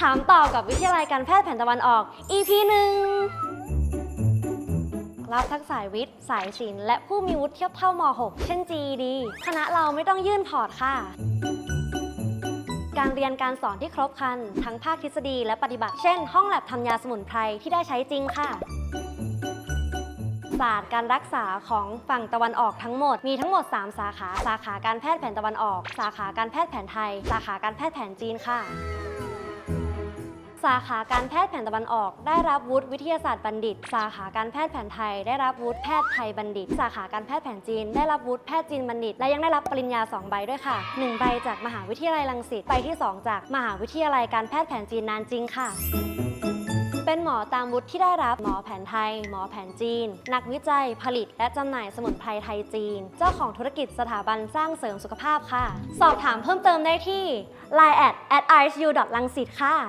ถามต่อกับวิทยาลัยการแพทย์แผนตะวันออก EP หนึ่งรับทั้งสายวิทย์ สายศิลป์และผู้มีวุฒิเทียบเท่าม .6 เช่น GED คณะเราไม่ต้องยื่นพอร์ตค่ะ การเรียนการสอนที่ครบครัน ทั้งภาคทฤษฎีและปฏิบัติ เช่น ห้องแลบทำยาสมุนไพรที่ได้ใช้จริงค่ะศาสตร์การรักษาของฝั่งตะวันออกทั้งหมดมีทั้งหมด 3 สาขา สาขาการแพทย์แผนตะวันออก สาขาการแพทย์แผนไทย สาขาการแพทย์แผนจีนค่ะ สาขาการแพทย์แผนตะวันออก ได้รับวุฒิวิทยาศาสตร์บัณฑิต สาขาการแพทย์แผนไทย ได้รับวุฒิแพทย์ไทยบัณฑิต สาขาการแพทย์แผนจีน ได้รับวุฒิแพทย์จีนบัณฑิต และยังได้รับปริญญา 2 ใบด้วยค่ะ 1 ใบจากมหาวิทยาลัยรังสิต ใบที่ 2 จากมหาวิทยาลัยการแพทย์แผนจีนนานจริงค่ะเป็นหมอตามวุฒิที่ได้รับหมอแผนไทย หมอแผนจีน นักวิจัย ผลิต และจำหน่ายสมุนไพรไทยจีน เจ้าของธุรกิจสถาบันสร้างเสริมสุขภาพค่ะ สอบถามเพิ่มเติมได้ที่ line at at isu ลังสิตค่ะ